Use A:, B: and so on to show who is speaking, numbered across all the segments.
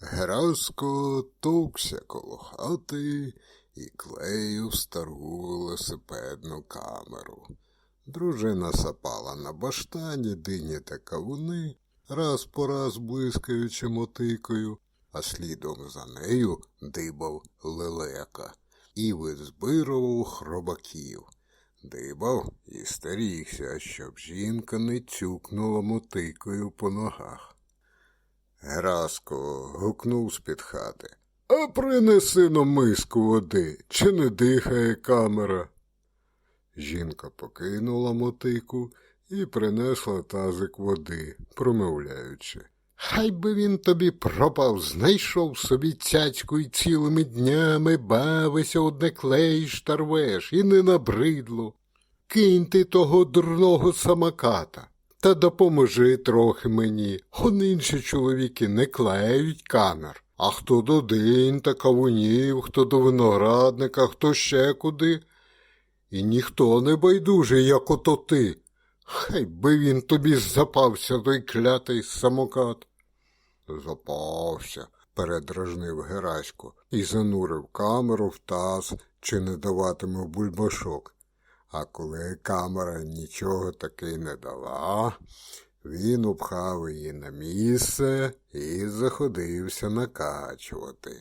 A: Гераско товкся коло хати і клеїв стару велосипедну камеру. Дружина сапала на баштані дині та кавуни, раз по раз блискаючи мотикою, а слідом за нею дибав лелека і визбирував хробаків. Дибав і старігся, щоб жінка не цюкнула мотикою по ногах. Гераско гукнув з-під хати. А принеси но миску води, чи не дихає камера? Жінка покинула мотику і принесла тазик води, промовляючи. Хай би він тобі пропав, знайшов собі цяцьку і цілими днями бавися одне клеїш та рвеш, і не набридло. Кинь ти того дурного самоката та допоможи трохи мені. Он інші чоловіки не клеють камер, а хто до динь та кавунів, хто до виноградника, хто ще куди. І ніхто не байдужий, як ото ти. Хай би він тобі запався той клятий самокат. Запався, передражнив Герасько і занурив камеру в таз, чи не даватиме бульбашок. А коли камера нічого таки не дала, він упхав її на місце і заходився накачувати.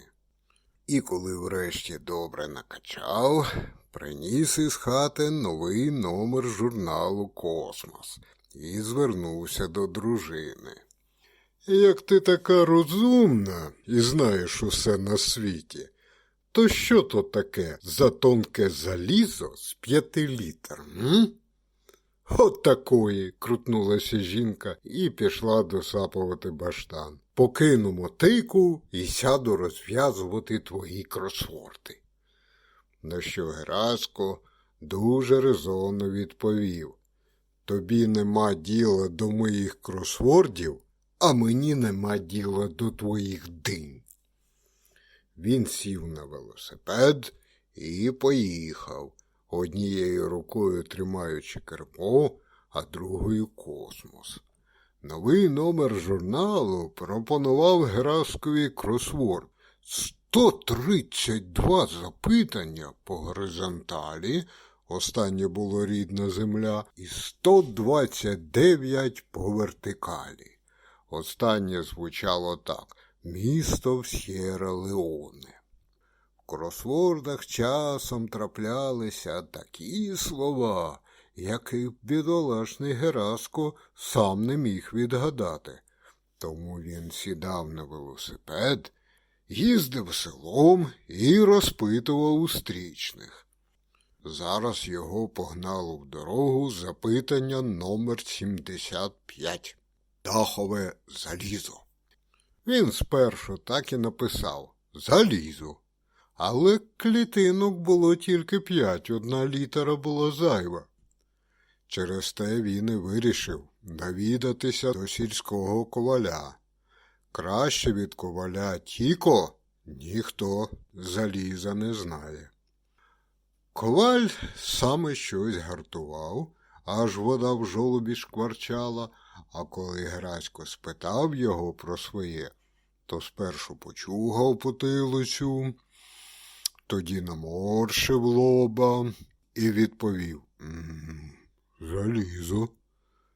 A: І коли врешті добре накачав, приніс із хати новий номер журналу Космос і звернувся до дружини. Як ти така розумна і знаєш усе на світі, то що то таке за тонке залізо з п'яти літр? М? От такої, крутнулася жінка і пішла досапувати баштан. Покину мотику і сяду розв'язувати твої кросворди. На що Гераско дуже резонно відповів Тобі нема діла до моїх кросвордів, а мені нема діла до твоїх динь. Він сів на велосипед і поїхав, однією рукою тримаючи кермо, а другою космос. Новий номер журналу пропонував Гераскові кросворд 132 запитання по горизонталі, останнє було рідна земля, і 129 по вертикалі. Останнє звучало так місто в Сєра Леоне. В кросвордах часом траплялися такі слова, які бідолашний Гераско сам не міг відгадати. Тому він сідав на велосипед, їздив селом і розпитував у стрічних. Зараз його погнало в дорогу запитання номер 75. Дахове залізо. Він спершу так і написав залізо. Але клітинок було тільки п'ять, одна літера була зайва. Через те він і вирішив навідатися до сільського коваля. Краще від коваля тіко ніхто заліза не знає. Коваль саме щось гартував, аж вода в жолобі шкварчала, а коли Грасько спитав його про своє, то спершу почугав потилицю, тоді наморшив лоба і відповів «М, Залізо.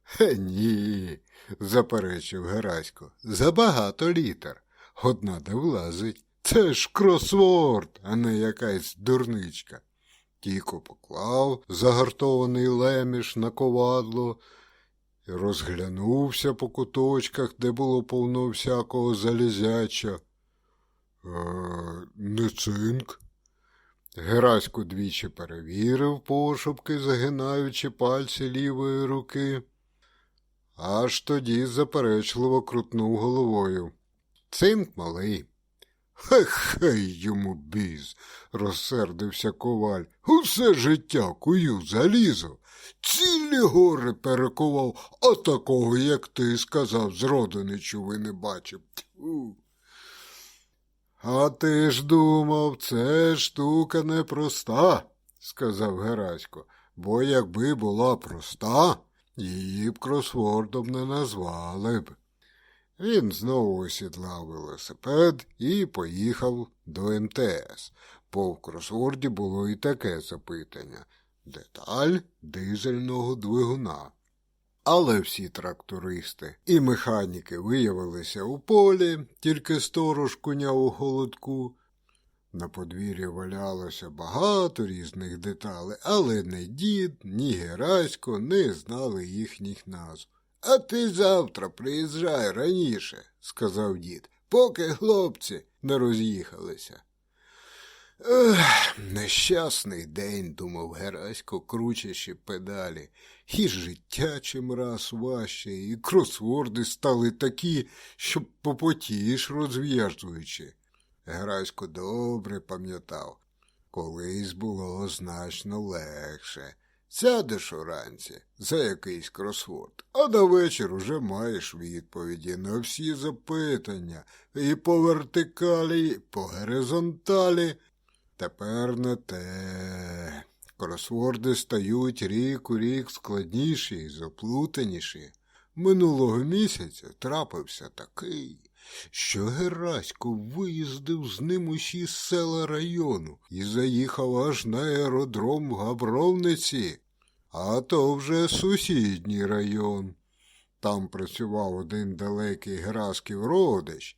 A: Хе ні, заперечив Герасько. Забагато літер. Одна де влазить. Це ж кросворд, а не якась дурничка. Тіко поклав загартований леміш на ковадло розглянувся по куточках, де було повно всякого залізяча. «Е, не цинк. Герасько двічі перевірив пошупки, загинаючи пальці лівої руки. Аж тоді заперечливо крутнув головою. Цинк малий. Хай йому біз, розсердився коваль. Усе життя кую залізо. Цілі гори перекував, а такого, як ти сказав, чув і не бачив. Тьфу. А ти ж думав, це штука непроста, сказав Герасько, бо якби була проста, її б кросвордом не назвали б. Він знову осідлав велосипед і поїхав до МТС. Бо в кросворді було і таке запитання деталь дизельного двигуна. Але всі трактористи і механіки виявилися у полі, тільки сторож коня у холодку. На подвір'ї валялося багато різних деталей, але не дід, ні Герасько не знали їхніх назв. А ти завтра приїжджай раніше, сказав дід, поки хлопці не роз'їхалися. Ех, нещасний день, думав Герасько, кручачи педалі. І життя чимраз важче, і кросворди стали такі, що попотієш розв'язуючи. Герасько добре пам'ятав, колись було значно легше. Сядеш уранці за якийсь кросворд, а на вечір уже маєш відповіді на всі запитання і по вертикалі, і по горизонталі. Тепер не те. Кросворди стають рік у рік складніші і заплутаніші. Минулого місяця трапився такий, що Герасько виїздив з ним усі села району і заїхав аж на аеродром в Габровниці, а то вже сусідній район. Там працював один далекий Герасків родич.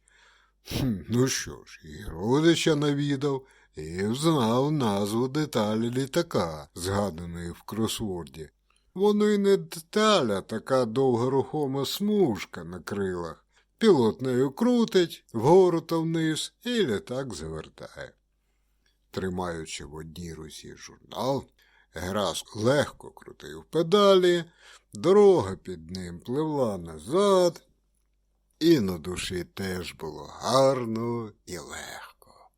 A: Ну що ж, і родича навідав і знав назву деталі літака, згаданої в кросворді. Воно й не деталь, а така довгорухома смужка на крилах. Пілот нею крутить вгору та вниз, і літак завертає. Тримаючи в одній руці журнал, Грас легко крутив педалі, дорога під ним пливла назад, і на душі теж було гарно і легко.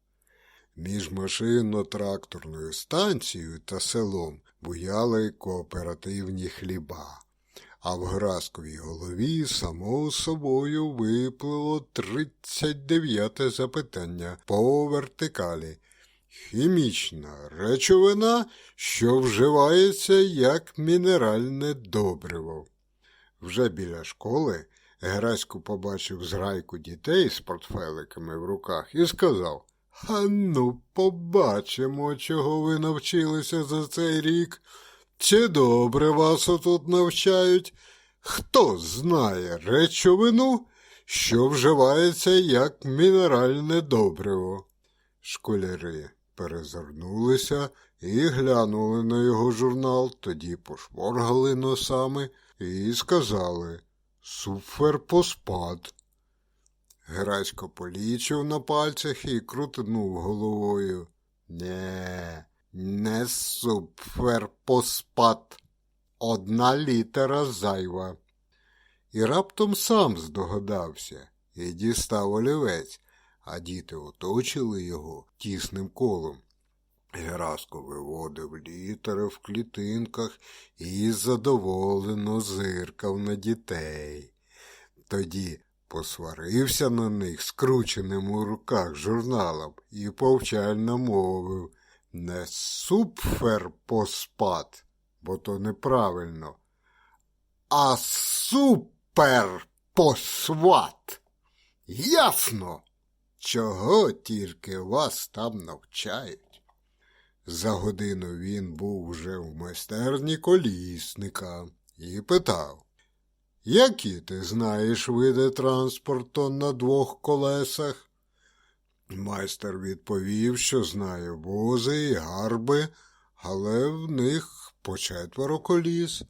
A: Між машинно-тракторною станцією та селом буяли кооперативні хліба а в Грасковій голові само собою виплило 39-те запитання по вертикалі. Хімічна речовина, що вживається як мінеральне добриво. Вже біля школи Герасько побачив зграйку дітей з портфеликами в руках і сказав А ну, побачимо, чого ви навчилися за цей рік. Чи добре вас отут навчають? Хто знає речовину, що вживається як мінеральне добриво? Школяри перезирнулися і глянули на його журнал, тоді пошморгали носами і сказали Суферпоспад. Грасько полічив на пальцях і крутнув головою. Не, не суперпоспад. Одна літера зайва. І раптом сам здогадався і дістав олівець, а діти оточили його тісним колом. Гераско виводив літери в клітинках і задоволено зиркав на дітей. Тоді посварився на них скрученим у руках журналом і повчально мовив не суперпоспад, бо то неправильно, а суперпосват. Ясно, чого тільки вас там навчають. За годину він був вже в майстерні колісника і питав, які ти знаєш види транспорту на двох колесах? Майстер відповів, що знає вози і гарби, але в них по четверо коліс.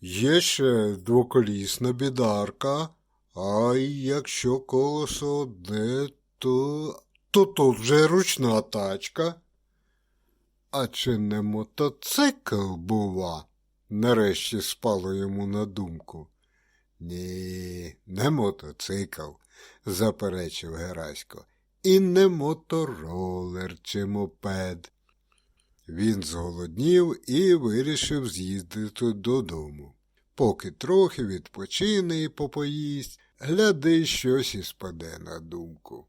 A: Є ще двоколісна бідарка, а якщо колесо одне, то то тут вже ручна тачка. А чи не мотоцикл, бува? Нарешті спало йому на думку. Ні, не мотоцикл, заперечив Герасько, і не моторолер чи мопед. Він зголоднів і вирішив з'їздити додому. Поки трохи відпочине і попоїсть, гляди, щось і спаде на думку.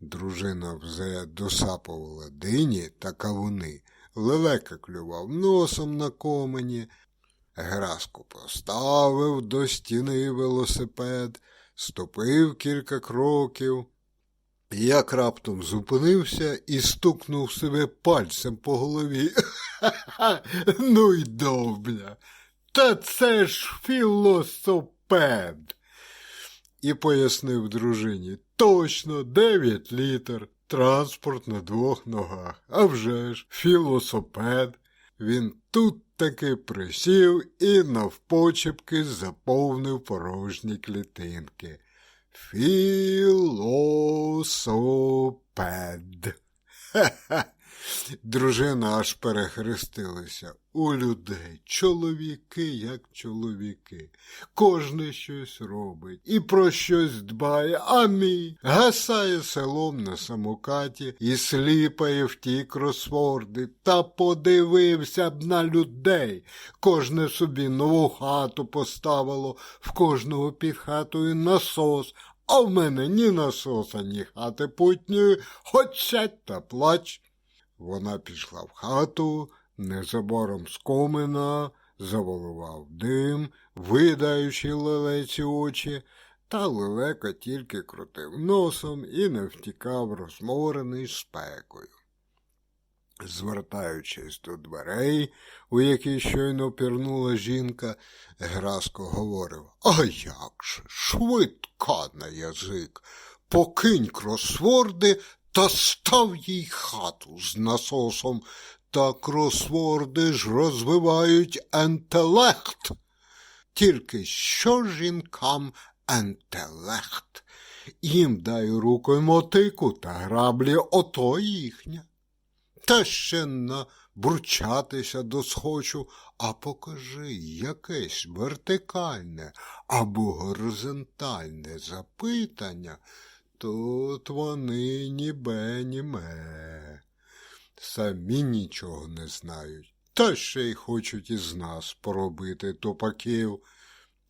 A: Дружина вже досапувала дині та кавуни, лелека клював носом на комені. Граско поставив до стіни велосипед, ступив кілька кроків, як раптом зупинився і стукнув себе пальцем по голові. Ну й довбля. Та це ж філосопед. І пояснив дружині, точно дев'ять літр, транспорт на двох ногах. А вже ж, філосопед. Він тут таки присів і навпочепки заповнив порожні клітинки. Філосопед. Ха-ха. Дружина аж перехрестилася. У людей чоловіки, як чоловіки. Кожне щось робить і про щось дбає, а мій гасає селом на самокаті і сліпає в ті кросворди. Та подивився б на людей. Кожне собі нову хату поставило, в кожного під хатою насос, а в мене ні насоса, ні хати путньої, хоч сядь та плач. Вона пішла в хату, незабаром з комина, заволував дим, видаючи лелеці очі, та лелека тільки крутив носом і не втікав розморений спекою. Звертаючись до дверей, у які щойно пірнула жінка, Граско говорив А як же, швидка на язик, покинь кросворди та став їй хату з насосом, та кросворди ж розвивають ентелект. Тільки що жінкам ентелект? Їм дай рукою мотику та граблі ото їхня. Та ще набурчатися досхочу, а покажи якесь вертикальне або горизонтальне запитання, Тут вони ні бе, ні ме. Самі нічого не знають, та ще й хочуть із нас поробити топаків,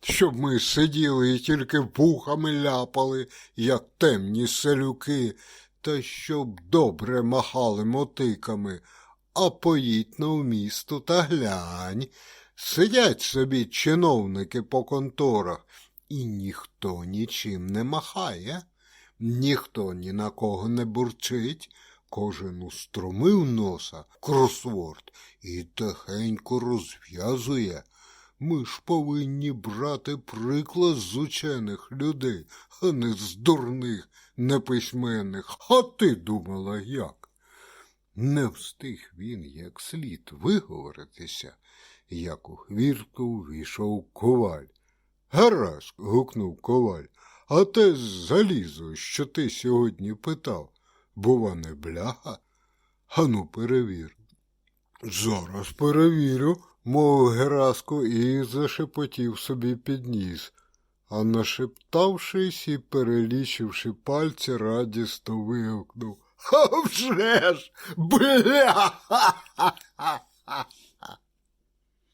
A: щоб ми сиділи і тільки вухами ляпали, як темні селюки, та щоб добре махали мотиками, а поїдь на місто та глянь. Сидять собі чиновники по конторах, і ніхто нічим не махає. Ніхто ні на кого не бурчить, кожен устромив носа кросворд і тихенько розв'язує. Ми ж повинні брати приклад з учених людей, а не з дурних неписьменних. А ти думала як? Не встиг він як слід виговоритися, як у хвіртку увійшов коваль. Гаразд. гукнув коваль. А те залізо, що ти сьогодні питав, бува не бляха? Ану, перевір. Зараз перевірю, мовив Гераско і зашепотів собі під ніс, а нашептавшись і перелічивши пальці, радісно вигукнув. А вже ж, бляха!